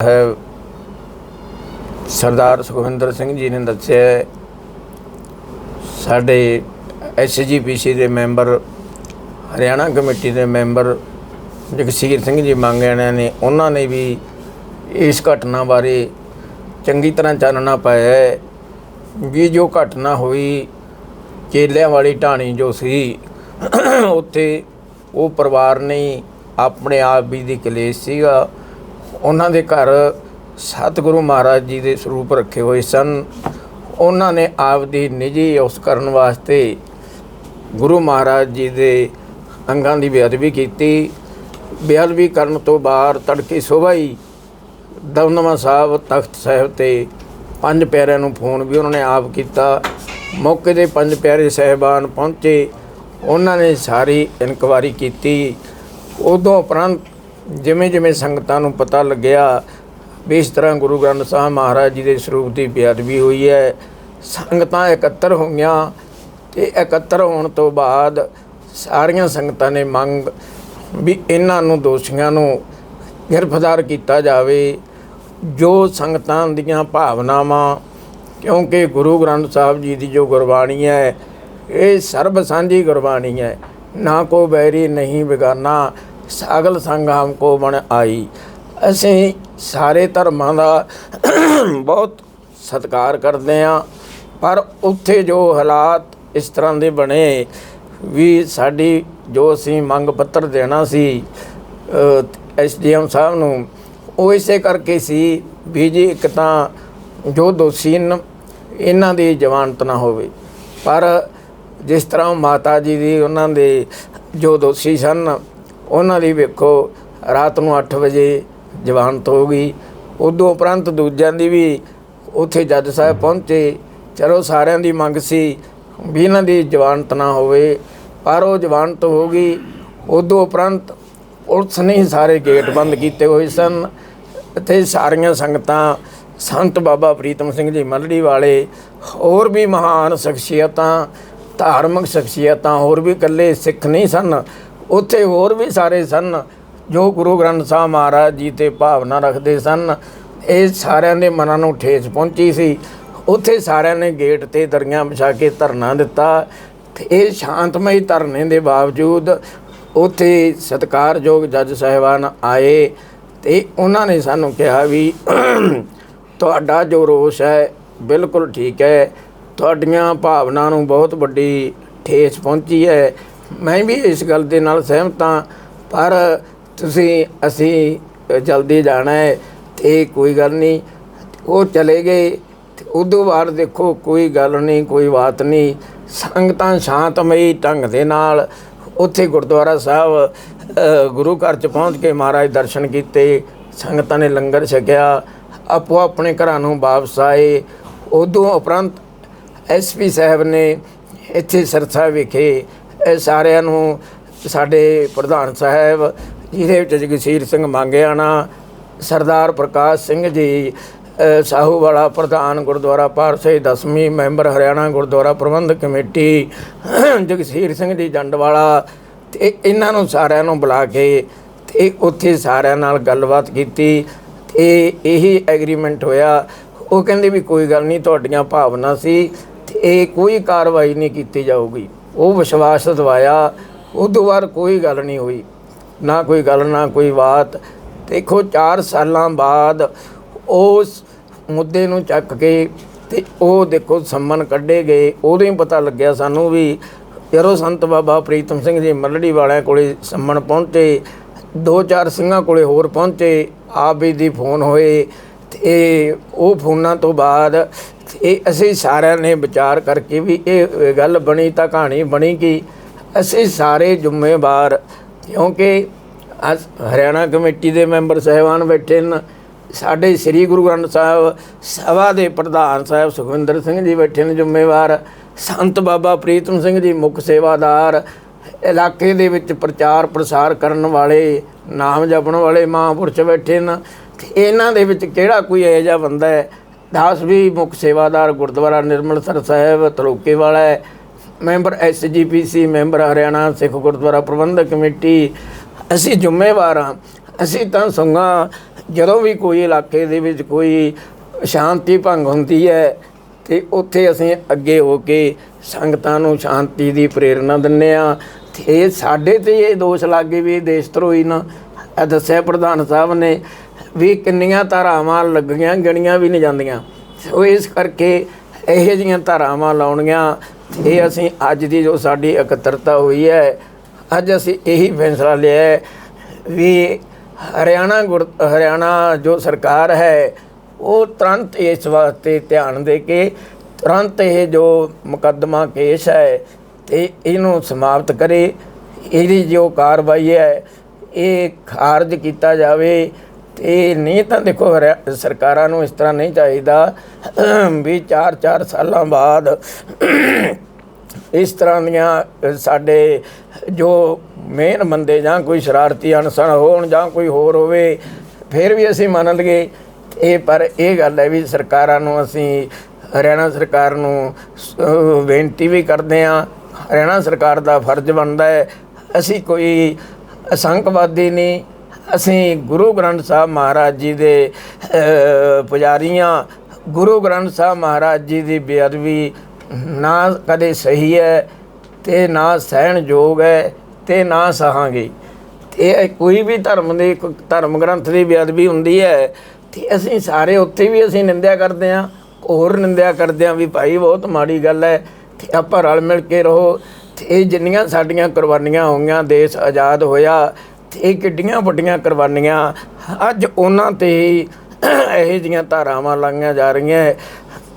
ਹੈ। ਸਰਦਾਰ ਸੁਖਵਿੰਦਰ ਸਿੰਘ ਜੀ ਨੇ ਦੱਸਿਆ ਹੈ, ਸਾਡੇ ਐਸਜੀਪੀਸੀ ਦੇ ਮੈਂਬਰ ਹਰਿਆਣਾ ਕਮੇਟੀ ਦੇ ਮੈਂਬਰ ਜਗਸੀਰ ਸਿੰਘ ਜੀ ਮੰਗਿਆਣਿਆਂ ਨੇ ਉਹਨਾਂ ਨੇ ਵੀ ਇਸ ਘਟਨਾ ਬਾਰੇ ਚੰਗੀ ਤਰ੍ਹਾਂ ਚਾਨਣਾ ਪਾਇਆ ਹੈ ਵੀ ਜੋ ਘਟਨਾ ਹੋਈ ਚੇਲਿਆਂ ਵਾਲੀ ਢਾਣੀ ਜੋ ਸੀ ਉੱਥੇ ਉਹ ਪਰਿਵਾਰ ਨੇ ਆਪਣੇ ਆਪ ਵੀ ਦੀ ਕਲੇਸ਼ ਸੀਗਾ। ਉਹਨਾਂ ਦੇ ਘਰ ਸਤਿਗੁਰੂ ਮਹਾਰਾਜ ਜੀ ਦੇ ਸਰੂਪ ਰੱਖੇ ਹੋਏ ਸਨ। ਉਹਨਾਂ ਨੇ ਆਪ ਦੀ ਨਿੱਜੀ ਉਸ ਕਰਨ ਵਾਸਤੇ ਗੁਰੂ ਮਹਾਰਾਜ ਜੀ ਦੇ ਅੰਗਾਂ ਦੀ ਬੇਅਦਬੀ ਕੀਤੀ। ਬੇਅਦਬੀ ਕਰਨ ਤੋਂ ਬਾਅਦ ਤੜਕੇ ਸੁਬਾਹ ਹੀ ਦਮਦਮਾ ਸਾਹਿਬ ਤਖਤ ਸਾਹਿਬ ਤੇ ਪੰਜ ਪਿਆਰਿਆਂ ਨੂੰ ਫੋਨ ਵੀ ਉਹਨਾਂ ਨੇ ਆਪ ਕੀਤਾ। ਮੌਕੇ ਦੇ ਪੰਜ ਪਿਆਰੇ ਸਹਿਬਾਨ ਪਹੁੰਚੇ। ਉਹਨਾਂ ਨੇ ਸਾਰੀ ਇਨਕੁਆਰੀ ਕੀਤੀ। ਉਦੋਂ ਉਪਰੰਤ ਜਿਵੇਂ ਜਿਵੇਂ ਸੰਗਤਾਂ ਨੂੰ ਪਤਾ ਲੱਗਿਆ ਵੀ ਇਸ ਤਰ੍ਹਾਂ ਗੁਰੂ ਗ੍ਰੰਥ ਸਾਹਿਬ ਮਹਾਰਾਜ ਜੀ ਦੇ ਸਰੂਪ ਦੀ ਬੇਅਦਬੀ ਹੋਈ ਹੈ, ਸੰਗਤਾਂ ਇਕੱਤਰ ਹੋਈਆਂ ਤੇ ਇਕੱਤਰ ਹੋਣ ਤੋਂ ਬਾਅਦ ਸਾਰੀਆਂ ਸੰਗਤਾਂ ਨੇ ਮੰਗ ਵੀ ਇਹਨਾਂ ਨੂੰ ਦੋਸ਼ੀਆਂ ਨੂੰ ਗ੍ਰਿਫਤਾਰ ਕੀਤਾ ਜਾਵੇ। ਜੋ ਸੰਗਤਾਂ ਦੀਆਂ ਭਾਵਨਾਵਾਂ, ਕਿਉਂਕਿ ਗੁਰੂ ਗ੍ਰੰਥ ਸਾਹਿਬ ਜੀ ਦੀ ਜੋ ਗੁਰਬਾਣੀ ਹੈ, ਇਹ ਸਰਬ ਸਾਂਝੀ ਗੁਰਬਾਣੀ ਹੈ, ਨਾ ਕੋ ਬੈਰੀ ਨਹੀਂ ਬਿਗਾਨਾ। ਸਾਗਲ ਸੰਗ ਹਮ ਕੋ ਬਣ ਆਈ। ਅਸੀਂ ਸਾਰੇ ਧਰਮਾਂ ਦਾ ਬਹੁਤ ਸਤਿਕਾਰ ਕਰਦੇ ਹਾਂ, ਪਰ ਉੱਥੇ ਜੋ ਹਾਲਾਤ ਇਸ ਤਰ੍ਹਾਂ ਦੇ ਬਣੇ, ਵੀ ਸਾਡੀ ਜੋ ਅਸੀਂ ਮੰਗ ਪੱਤਰ ਦੇਣਾ ਸੀ ਐਸਡੀਐਮ ਸਾਹਿਬ ਨੂੰ, ਉਹ ਇਸੇ ਕਰਕੇ ਸੀ ਵੀ ਜੀ ਇੱਕ ਤਾਂ ਜੋ ਦੋਸ਼ੀ ਨੇ, ਇਹਨਾਂ ਦੀ ਜਵਾਨਤ ਨਾ ਹੋਵੇ। ਪਰ ਜਿਸ ਤਰ੍ਹਾਂ ਮਾਤਾ ਜੀ ਦੀ ਉਹਨਾਂ ਦੇ ਜੋ ਦੋਸ਼ੀ ਸਨ ਉਹਨਾਂ ਦੀ ਵੇਖੋ, ਰਾਤ ਨੂੰ 8 ਵਜੇ ਜਵਾਨਤ ਹੋ ਗਈ। ਉਦੋਂ ਉਪਰੰਤ ਦੂਜਿਆਂ ਦੀ ਵੀ ਉੱਥੇ ਜੱਜ ਸਾਹਿਬ ਪਹੁੰਚੇ। ਚਲੋ ਸਾਰਿਆਂ ਦੀ ਮੰਗ ਸੀ ਵੀ ਇਹਨਾਂ ਦੀ ਜ਼ਮਾਨਤ ਨਾ ਹੋਵੇ, ਪਰ ਉਹ ਜ਼ਵਾਨਤ ਹੋ ਗਈ। ਉਦੋਂ ਉਪਰੰਤ ਪੁਲਿਸ ਨੇ ਸਾਰੇ ਗੇਟ ਬੰਦ ਕੀਤੇ ਹੋਏ ਸਨ। ਤੇ ਸਾਰੀਆਂ ਸੰਗਤਾਂ, ਸੰਤ ਬਾਬਾ ਪ੍ਰੀਤਮ ਸਿੰਘ ਜੀ ਮੱਲੜੀ ਵਾਲੇ, ਹੋਰ ਵੀ ਮਹਾਨ ਸ਼ਖਸੀਅਤਾਂ, ਧਾਰਮਿਕ ਸ਼ਖਸੀਅਤਾਂ ਹੋਰ ਵੀ ਇਕੱਲੇ ਸਿੱਖ ਨਹੀਂ ਸਨ। ਉੱਥੇ ਹੋਰ ਵੀ ਸਾਰੇ ਸਨ ਜੋ ਗੁਰੂ ਗ੍ਰੰਥ ਸਾਹਿਬ ਮਹਾਰਾਜ ਜੀ ਤੇ ਭਾਵਨਾ ਰੱਖਦੇ ਸਨ। ਇਹ ਸਾਰਿਆਂ ਦੇ ਮਨਾਂ ਨੂੰ ਠੇਸ ਪਹੁੰਚੀ ਸੀ। ਉੱਥੇ ਸਾਰਿਆਂ ਨੇ ਗੇਟ ਤੇ ਦਰੀਆਂ ਵਿਛਾ ਕੇ ਧਰਨਾ ਦਿੱਤਾ। ਤੇ ਇਹ ਸ਼ਾਂਤਮਈ ਧਰਨੇ ਦੇ ਬਾਵਜੂਦ ਉੱਥੇ ਸਤਿਕਾਰਯੋਗ ਜੱਜ ਸਾਹਿਬਾਨ ਆਏ ਤੇ ਉਹਨਾਂ ਨੇ ਸਾਨੂੰ ਕਿਹਾ ਵੀ ਤੁਹਾਡਾ ਜੋ ਰੋਸ਼ ਹੈ, ਬਿਲਕੁਲ ਠੀਕ ਹੈ। ਤੁਹਾਡੀਆਂ ਭਾਵਨਾ ਨੂੰ ਬਹੁਤ ਵੱਡੀ ਠੇਸ ਪਹੁੰਚੀ ਹੈ। ਮੈਂ ਵੀ ਇਸ ਗੱਲ ਦੇ ਨਾਲ ਸਹਿਮਤ ਹਾਂ, ਪਰ ਤੁਸੀਂ, ਅਸੀਂ ਜਲਦੀ ਜਾਣਾ ਹੈ ਤੇ ਕੋਈ ਗੱਲ ਨਹੀਂ। ਉਹ ਚਲੇ ਗਏ ਤੇ ਉਦੋਂ ਬਾਅਦ ਦੇਖੋ, ਕੋਈ ਗੱਲ ਨਹੀਂ, ਕੋਈ ਬਾਤ ਨਹੀਂ। ਸੰਗਤਾਂ ਸ਼ਾਂਤਮਈ ਢੰਗ ਦੇ ਨਾਲ ਉੱਥੇ ਗੁਰਦੁਆਰਾ ਸਾਹਿਬ ਗੁਰੂ ਘਰ ਚ ਪਹੁੰਚ ਕੇ ਮਹਾਰਾਜ ਦਰਸ਼ਨ ਕੀਤੇ। ਸੰਗਤਾਂ ਨੇ ਲੰਗਰ ਛਕਿਆ, ਆਪੋ ਆਪਣੇ ਘਰਾਂ ਨੂੰ ਵਾਪਸ ਆਏ। ਉਦੋਂ ਉਪਰੰਤ ਐਸਪੀ ਸਾਹਿਬ ਨੇ ਇੱਥੇ ਸਰਸਾ ਵਿਖੇ ਇਹ ਸਾਰਿਆਂ ਨੂੰ ਸਾਡੇ ਪ੍ਰਧਾਨ ਸਾਹਿਬ ਜਿਹਦੇ ਵਿੱਚ ਜਗਸੀਰ ਸਿੰਘ ਮੰਗਿਆਣਾ ਸਰਦਾਰ ਪ੍ਰਕਾਸ਼ ਸਿੰਘ ਜੀ ਅ, ਸਾਹੂਵਾਲਾ ਪ੍ਰਧਾਨ ਗੁਰਦੁਆਰਾ ਪਾਰਸੇ ਦਸਵੀਂ ਮੈਂਬਰ ਹਰਿਆਣਾ ਗੁਰਦੁਆਰਾ ਪ੍ਰਬੰਧਕ ਕਮੇਟੀ ਜਗਸੀਰ ਸਿੰਘ ਜੀ ਜੰਡਵਾਲਾ ਤੇ ਇਹਨਾਂ ਨੂੰ ਸਾਰਿਆਂ ਨੂੰ ਬੁਲਾ ਕੇ ਤੇ ਉੱਥੇ ਸਾਰਿਆਂ ਨਾਲ ਗੱਲਬਾਤ ਕੀਤੀ ਤੇ ਇਹੀ ਐਗਰੀਮੈਂਟ ਹੋਇਆ। ਉਹ ਕਹਿੰਦੇ ਵੀ ਕੋਈ ਗੱਲ ਨਹੀਂ ਤੁਹਾਡੀਆਂ ਭਾਵਨਾ ਸੀ ਤੇ ਇਹ ਕੋਈ ਕਾਰਵਾਈ ਨਹੀਂ ਕੀਤੀ ਜਾਊਗੀ। ਉਹ ਵਿਸ਼ਵਾਸ ਦਿਵਾਇਆ ਉਦੋਂ ਬਾਅਦ ਕੋਈ ਗੱਲ ਨਹੀਂ ਹੋਈ। ਨਾ ਕੋਈ ਗੱਲ, ਨਾ ਕੋਈ ਬਾਤ। ਦੇਖੋ 4 ਸਾਲਾਂ ਬਾਅਦ ਉਸ ਮੁੱਦੇ ਨੂੰ ਚੱਕ ਕੇ ਤੇ ਉਹ ਦੇਖੋ ਸੰਮਨ ਕੱਢੇ ਗਏ। ਉਦੋਂ ਹੀ ਪਤਾ ਲੱਗਿਆ ਸਾਨੂੰ ਵੀ ਜਦੋਂ ਸੰਤ ਬਾਬਾ ਪ੍ਰੀਤਮ ਸਿੰਘ ਜੀ ਮੱਲੜੀ ਵਾਲਿਆਂ ਕੋਲੇ ਸੰਮਨ ਪਹੁੰਚੇ, ਦੋ ਚਾਰ ਸਿੰਘਾਂ ਕੋਲੇ ਹੋਰ ਪਹੁੰਚੇ, ਆਪ ਵੀ ਦੀ ਫੋਨ ਹੋਏ ਤੇ ਉਹ ਫੋਨਾਂ ਤੋਂ ਬਾਅਦ ਇਹ ਅਸੀਂ ਸਾਰਿਆਂ ਨੇ ਵਿਚਾਰ ਕਰਕੇ ਵੀ ਇਹ ਗੱਲ ਬਣੀ ਤਾਂ ਕਹਾਣੀ ਬਣੀ ਕਿ ਅਸੀਂ ਸਾਰੇ ਜ਼ਿੰਮੇਵਾਰ, ਕਿਉਂਕਿ ਅੱਜ ਹਰਿਆਣਾ ਕਮੇਟੀ ਦੇ ਮੈਂਬਰ ਸਹਿਬਾਨ ਬੈਠੇ ਨੇ ਸਾਡੇ ਸ੍ਰੀ ਗੁਰੂ ਗ੍ਰੰਥ ਸਾਹਿਬ, ਸਭਾ ਦੇ ਪ੍ਰਧਾਨ ਸਾਹਿਬ ਸੁਖਵਿੰਦਰ ਸਿੰਘ ਜੀ ਬੈਠੇ ਨੇ ਜ਼ਿੰਮੇਵਾਰ, ਸੰਤ ਬਾਬਾ ਪ੍ਰੀਤਮ ਸਿੰਘ ਜੀ ਮੁੱਖ ਸੇਵਾਦਾਰ, ਇਲਾਕੇ ਦੇ ਵਿੱਚ ਪ੍ਰਚਾਰ ਪ੍ਰਸਾਰ ਕਰਨ ਵਾਲੇ, ਨਾਮ ਜਪਣ ਵਾਲੇ ਮਹਾਂਪੁਰਸ਼ ਬੈਠੇ ਨੇ ਤੇ ਇਹਨਾਂ ਦੇ ਵਿੱਚ ਕਿਹੜਾ ਕੋਈ ਇਹੋ ਜਿਹਾ ਬੰਦਾ ਹੈ? ਦਾਸ ਵੀ ਮੁੱਖ ਸੇਵਾਦਾਰ ਗੁਰਦੁਆਰਾ ਨਿਰਮਲ ਸਰ ਸਾਹਿਬ, ਤਲੋਕੇ ਵਾਲਾ ਹੈ। Member SGPC member Haryana Sikh Gurdwara Prabandhak committee. ਅਸੀਂ ਜ਼ਿੰਮੇਵਾਰ ਹਾਂ। ਅਸੀਂ ਤਾਂ ਸੰਗਾ ਜਦੋਂ ਵੀ ਕੋਈ ਇਲਾਕੇ ਦੇ ਵਿੱਚ ਕੋਈ ਸ਼ਾਂਤੀ ਭੰਗ ਹੁੰਦੀ ਹੈ, ਤੇ ਉੱਥੇ ਅਸੀਂ ਅੱਗੇ ਹੋ ਕੇ ਸੰਗਤਾਂ ਨੂੰ ਸ਼ਾਂਤੀ ਦੀ ਪ੍ਰੇਰਣਾ ਦਿੰਨੇ ਆ ਤੇ ਸਾਡੇ ਤੇ ਇਹ ਦੋਸ਼ ਲੱਗੇ ਵੀ ਇਹ ਦੇਸ਼ ਧਰੋਹੀ ਨਾ। ਇਹ ਦੱਸਿਆ ਪ੍ਰਧਾਨ ਸਾਹਿਬ ਨੇ ਵੀ ਕਿੰਨੀਆਂ ਧਾਰਾਵਾਂ ਲੱਗੀਆਂ, ਗਣੀਆਂ ਵੀ ਨਹੀਂ ਜਾਂਦੀਆਂ। ਸੋ ਇਸ ਕਰਕੇ ਇਹੋ ਜਿਹੀਆਂ ਧਾਰਾਵਾਂ ਲਾਉਣੀਆਂ, ਇਹ ਅਸੀਂ ਅੱਜ ਦੀ ਜੋ ਸਾਡੀ ਇਕੱਤਰਤਾ ਹੋਈ ਹੈ, ਅੱਜ ਅਸੀਂ ਇਹੀ ਫੈਸਲਾ ਲਿਆ ਹੈ ਵੀ ਹਰਿਆਣਾ ਗੁਰ, ਹਰਿਆਣਾ ਜੋ ਸਰਕਾਰ ਹੈ, ਉਹ ਤੁਰੰਤ ਇਸ ਵਾਸਤੇ ਧਿਆਨ ਦੇ ਕੇ, ਤੁਰੰਤ ਇਹ ਜੋ ਮੁਕੱਦਮਾ ਕੇਸ ਹੈ, ਤੇ ਇਹਨੂੰ ਸਮਾਪਤ ਕਰੇ। ਇਹਦੀ ਜੋ ਕਾਰਵਾਈ ਹੈ, ਇਹ ਖਾਰਜ ਕੀਤਾ ਜਾਵੇ। ਤੇ ਨਹੀਂ ਤਾਂ ਦੇਖੋ, ਹਰਿਆ- ਸਰਕਾਰਾਂ ਨੂੰ ਇਸ ਤਰ੍ਹਾਂ ਨਹੀਂ ਚਾਹੀਦਾ ਵੀ 4-4 ਸਾਲਾਂ ਬਾਅਦ ਇਸ ਤਰ੍ਹਾਂ ਦੀਆਂ ਸਾਡੇ ਜੋ ਮੇਨ ਬੰਦੇ ਜਾਂ ਕੋਈ ਸ਼ਰਾਰਤੀ ਅਨਸਰ ਹੋਣ ਜਾਂ ਕੋਈ ਹੋਰ ਹੋਵੇ, ਫਿਰ ਵੀ ਅਸੀਂ ਮੰਨ ਲਈਏ ਇਹ, ਪਰ ਇਹ ਗੱਲ ਹੈ ਵੀ ਸਰਕਾਰਾਂ ਨੂੰ ਅਸੀਂ, ਹਰਿਆਣਾ ਸਰਕਾਰ ਨੂੰ ਬੇਨਤੀ ਵੀ ਕਰਦੇ ਹਾਂ, ਹਰਿਆਣਾ ਸਰਕਾਰ ਦਾ ਫਰਜ਼ ਬਣਦਾ ਹੈ। ਅਸੀਂ ਕੋਈ ਅਸੰਕਵਾਦੀ ਨਹੀਂ ਅਸੀਂ ਗੁਰੂ ਗ੍ਰੰਥ ਸਾਹਿਬ ਮਹਾਰਾਜ ਜੀ ਦੇ ਅ, ਪੁਜਾਰੀਆਂ ਗੁਰੂ ਗ੍ਰੰਥ ਸਾਹਿਬ ਮਹਾਰਾਜ ਜੀ ਦੀ ਬੇਅਦਬੀ ਨਾ ਕਦੇ ਸਹੀ ਹੈ ਤੇ ਨਾ ਸਹਿਣਯੋਗ ਹੈ ਤੇ ਨਾ ਸਹਾਂਗੇ। ਤੇ ਇਹ ਕੋਈ ਵੀ ਧਰਮ ਦੀ ਧਰਮ ਗ੍ਰੰਥ ਦੀ ਬੇਅਦਬੀ ਹੁੰਦੀ ਹੈ ਤੇ ਅਸੀਂ ਸਾਰੇ ਉੱਥੇ ਵੀ ਅਸੀਂ ਨਿੰਦਿਆ ਕਰਦੇ ਹਾਂ ਹੋਰ ਨਿੰਦਿਆ ਕਰਦੇ ਹਾਂ ਵੀ ਭਾਈ ਬਹੁਤ ਮਾੜੀ ਗੱਲ ਹੈ ਤੇ ਆਪਾਂ ਰਲ ਮਿਲ ਕੇ ਰਹੋ। ਤੇ ਇਹ ਜਿੰਨੀਆਂ ਸਾਡੀਆਂ ਕੁਰਬਾਨੀਆਂ ਹੋਈਆਂ ਦੇਸ਼ ਆਜ਼ਾਦ ਹੋਇਆ ਇਹ ਕਿੱਡੀਆਂ ਵੱਡੀਆਂ ਕੁਰਬਾਨੀਆਂ। ਅੱਜ ਉਹਨਾਂ ਤੇ ਹੀ ਇਹੋ ਜਿਹੀਆਂ ਧਾਰਾਵਾਂ ਲਾਈਆਂ ਜਾ ਰਹੀਆਂ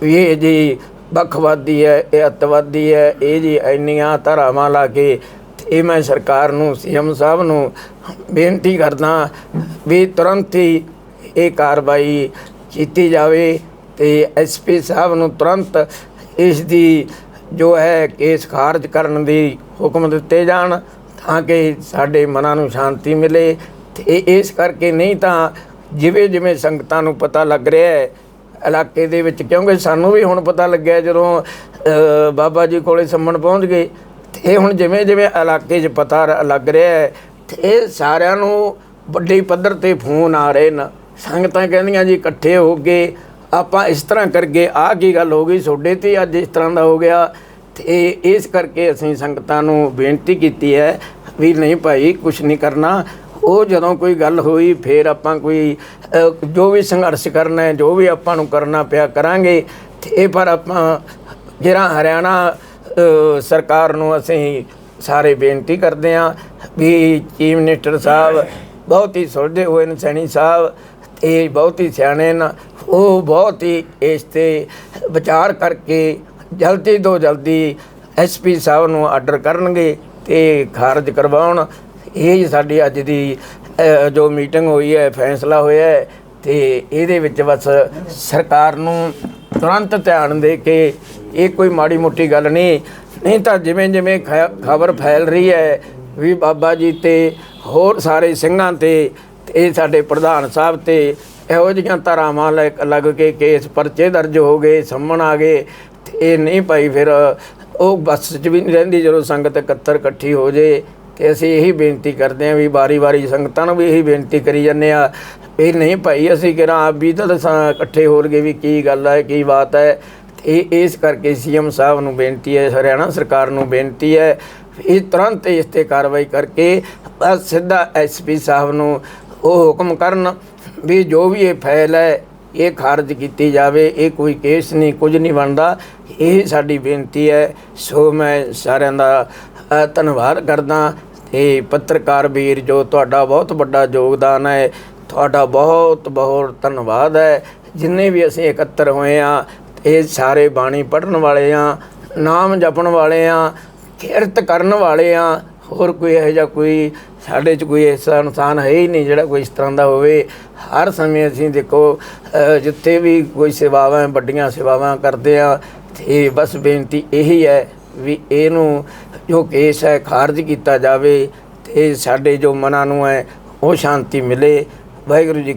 ਵੀ ਇਹ ਜੀ ਵੱਖਵਾਦੀ ਹੈ ਇਹ ਅੱਤਵਾਦੀ ਹੈ ਇਹ ਜੀ ਇੰਨੀਆਂ ਧਾਰਾਵਾਂ ਲਾ ਕੇ ਇਹ ਮੈਂ ਸਰਕਾਰ ਨੂੰ, ਸੀਐਮ ਸਾਹਿਬ ਨੂੰ ਬੇਨਤੀ ਕਰਦਾ ਵੀ ਤੁਰੰਤ ਹੀ ਇਹ ਕਾਰਵਾਈ ਕੀਤੀ ਜਾਵੇ ਤੇ ਐਸਪੀ ਸਾਹਿਬ ਨੂੰ ਤੁਰੰਤ ਇਸ ਦੀ ਜੋ ਹੈ ਕੇਸ ਖਾਰਜ ਕਰਨ ਦੀ ਹੁਕਮ ਦਿੱਤੇ ਜਾਣ। ਤਾਂ ਕਿ ਸਾਡੇ ਮਨਾਂ ਨੂੰ ਸ਼ਾਂਤੀ ਮਿਲੇ। ਤੇ ਇਹ ਇਸ ਕਰਕੇ ਨਹੀਂ ਤਾਂ ਜਿਵੇਂ ਜਿਵੇਂ ਸੰਗਤਾਂ ਨੂੰ ਪਤਾ ਲੱਗ ਰਿਹਾ ਹੈ, ਇਲਾਕੇ ਦੇ ਵਿੱਚ, ਕਿਉਂਕਿ ਸਾਨੂੰ ਵੀ ਹੁਣ ਪਤਾ ਲੱਗਿਆ ਜਦੋਂ ਬਾਬਾ ਜੀ ਕੋਲੇ ਸੰਮਣ ਪਹੁੰਚ ਗਏ। ਤੇ ਇਹ ਹੁਣ ਜਿਵੇਂ ਜਿਵੇਂ ਇਲਾਕੇ 'ਚ ਪਤਾ ਲੱਗ ਰਿਹਾ ਹੈ, ਤੇ ਇਹ ਸਾਰਿਆਂ ਨੂੰ ਵੱਡੇ ਪੱਧਰ ਤੇ ਫੋਨ ਆ ਰਹੇ ਨੇ। ਸੰਗਤਾਂ ਕਹਿੰਦੀਆਂ ਜੀ ਇਕੱਠੇ ਹੋ ਕੇ ਆਪਾਂ ਇਸ ਤਰ੍ਹਾਂ ਕਰਕੇ, ਆਹ ਕੀ ਗੱਲ ਹੋ ਗਈ ਤੁਹਾਡੇ ਤੇ ਅੱਜ ਇਸ ਤਰ੍ਹਾਂ ਦਾ ਹੋ ਗਿਆ। ਤੇ ਇਸ ਕਰਕੇ ਅਸੀਂ ਸੰਗਤਾਂ ਨੂੰ ਬੇਨਤੀ ਕੀਤੀ ਹੈ ਵੀ ਨਹੀਂ ਭਾਈ ਕੁਝ ਨਹੀਂ ਕਰਨਾ। ਉਹ ਜਦੋਂ ਕੋਈ ਗੱਲ ਹੋਈ, ਫਿਰ ਆਪਾਂ ਕੋਈ ਜੋ ਵੀ ਸੰਘਰਸ਼ ਕਰਨਾ ਹੈ, ਜੋ ਵੀ ਆਪਾਂ ਨੂੰ ਕਰਨਾ ਪਿਆ ਕਰਾਂਗੇ। ਤੇ ਇਹ ਪਰ ਆਪਾਂ, ਜਿਹੜਾ ਹਰਿਆਣਾ ਸਰਕਾਰ ਨੂੰ ਅਸੀਂ ਸਾਰੇ ਬੇਨਤੀ ਕਰਦੇ ਹਾਂ ਵੀ ਚੀਫ ਮਿਨਿਸਟਰ ਸਾਹਿਬ ਬਹੁਤ ਹੀ ਸੁਲਝੇ ਹੋਏ ਨੇ, ਸੈਣੀ ਸਾਹਿਬ, ਤੇ ਬਹੁਤ ਹੀ ਸਿਆਣੇ ਨੇ। ਉਹ ਬਹੁਤ ਹੀ ਇਸ ਤੇ ਵਿਚਾਰ ਕਰਕੇ ਜਲਦੀ ਤੋਂ ਜਲਦੀ ਐਸਪੀ ਸਾਹਿਬ ਨੂੰ ਆਰਡਰ ਕਰਨਗੇ ਤੇ ਖਾਰਜ ਕਰਵਾਉਣ। ਇਹ ਸਾਡੀ ਅੱਜ ਦੀ ਜੋ ਮੀਟਿੰਗ ਹੋਈ ਹੈ, ਫੈਸਲਾ ਹੋਇਆ ਹੈ ਤੇ ਇਹਦੇ ਵਿੱਚ ਬਸ ਸਰਕਾਰ ਨੂੰ ਤੁਰੰਤ ਧਿਆਨ ਦੇ ਕੇ ਇਹ ਕੋਈ ਮਾੜੀ ਮੋਟੀ ਗੱਲ ਨਹੀਂ। ਨਹੀਂ ਤਾਂ ਜਿਵੇਂ ਜਿਵੇਂ ਖਬਰ ਫੈਲ ਰਹੀ ਹੈ ਵੀ ਬਾਬਾ ਜੀ ਤੇ ਹੋਰ ਸਾਰੇ ਸਿੰਘਾਂ ਤੇ ਤੇ ਇਹ ਸਾਡੇ ਪ੍ਰਧਾਨ ਸਾਹਿਬ ਤੇ ਇਹੋ ਜਿਹੀਆਂ ਧਾਰਾਵਾਂ ਲੈ- ਲੱਗ ਕੇ ਕੇਸ ਪਰਚੇ ਦਰਜ ਹੋ ਗਏ ਸੰਮਣ ਆ ਗਏ। ਤੇ ਇਹ ਨਹੀਂ ਭਾਈ, ਫਿਰ ਉਹ ਬੱਸ 'ਚ ਵੀ ਨਹੀਂ ਰਹਿੰਦੀ, ਜਦੋਂ ਸੰਗਤ ਇਕੱਤਰ ਇਕੱਠੀ ਹੋ ਜੇ, ਤੇ ਅਸੀਂ ਇਹੀ ਬੇਨਤੀ ਕਰਦੇ ਹਾਂ ਵੀ ਵਾਰੀ-ਵਾਰੀ ਸੰਗਤਾਂ ਨੂੰ ਵੀ ਇਹੀ ਬੇਨਤੀ ਕਰੀ ਜਾਂਦੇ ਆ ਇਹ ਨਹੀਂ ਭਾਈ, ਅਸੀਂ ਕਿਹੜਾ ਆਪ ਵੀ ਤਾਂ ਇਕੱਠੇ ਹੋ ਗਏ ਵੀ ਕੀ ਗੱਲ ਹੈ, ਕੀ ਬਾਤ ਹੈ। ਤੇ ਇਹ ਇਸ ਕਰਕੇ ਸੀਐਮ ਸਾਹਿਬ ਨੂੰ ਬੇਨਤੀ ਹੈ, ਹਰਿਆਣਾ ਸਰਕਾਰ ਨੂੰ ਬੇਨਤੀ ਹੈ ਇਹ ਤੁਰੰਤ ਇਸ ਤੇ ਕਾਰਵਾਈ ਕਰਕੇ ਬਸ ਸਿੱਧਾ ਐਸਪੀ ਸਾਹਿਬ ਨੂੰ ਉਹ ਹੁਕਮ ਕਰਨ ਵੀ ਜੋ ਵੀ ਇਹ ਫੈਲ ਹੈ ਇਹ ਖਾਰਜ ਕੀਤੀ ਜਾਵੇ, ਇਹ ਕੋਈ ਕੇਸ ਨਹੀਂ, ਕੁਝ ਨਹੀਂ ਬਣਦਾ। ਇਹ ਸਾਡੀ ਬੇਨਤੀ ਹੈ, ਸੋ ਮੈਂ ਸਾਰਿਆਂ ਦਾ ਧੰਨਵਾਦ ਕਰਦਾ ਤੇ ਪੱਤਰਕਾਰ ਵੀਰ ਜੋ ਤੁਹਾਡਾ ਬਹੁਤ ਵੱਡਾ ਯੋਗਦਾਨ ਹੈ, ਤੁਹਾਡਾ ਬਹੁਤ ਬਹੁਤ ਧੰਨਵਾਦ ਹੈ। ਜਿੰਨੇ ਵੀ ਅਸੀਂ ਇਕੱਤਰ ਹੋਏ ਆ ਇਹ ਸਾਰੇ ਬਾਣੀ ਪੜਨ ਵਾਲੇ ਆ ਨਾਮ ਜਪਣ ਵਾਲੇ ਆ ਕਿਰਤ ਕਰਨ ਵਾਲੇ ਆ ਹੋਰ ਕੋਈ ਇਹੋ ਜਿਹਾ ਕੋਈ ਸਾਡੇ 'ਚ ਕੋਈ ਐਸਾ ਇਨਸਾਨ ਹੈ ਹੀ ਨਹੀਂ ਜਿਹੜਾ ਕੋਈ ਇਸ ਤਰ੍ਹਾਂ ਦਾ ਹੋਵੇ। ਹਰ ਸਮੇਂ ਅਸੀਂ ਦੇਖੋ ਜਿੱਥੇ ਵੀ ਕੋਈ ਸੇਵਾਵਾਂ, ਵੱਡੀਆਂ ਸੇਵਾਵਾਂ ਕਰਦੇ ਆ, ਤੇ ਬਸ ਬੇਨਤੀ ਇਹੀ ਹੈ ਵੀ ਇਹਨੂੰ ਜੋ ਕੇਸ ਹੈ ਖਾਰਜ ਕੀਤਾ ਜਾਵੇ ਤੇ ਸਾਡੇ ਜੋ ਮਨਾਂ ਨੂੰ ਹੈ, ਉਹ ਸ਼ਾਂਤੀ ਮਿਲੇ। ਵਾਹਿਗੁਰੂ ਜੀ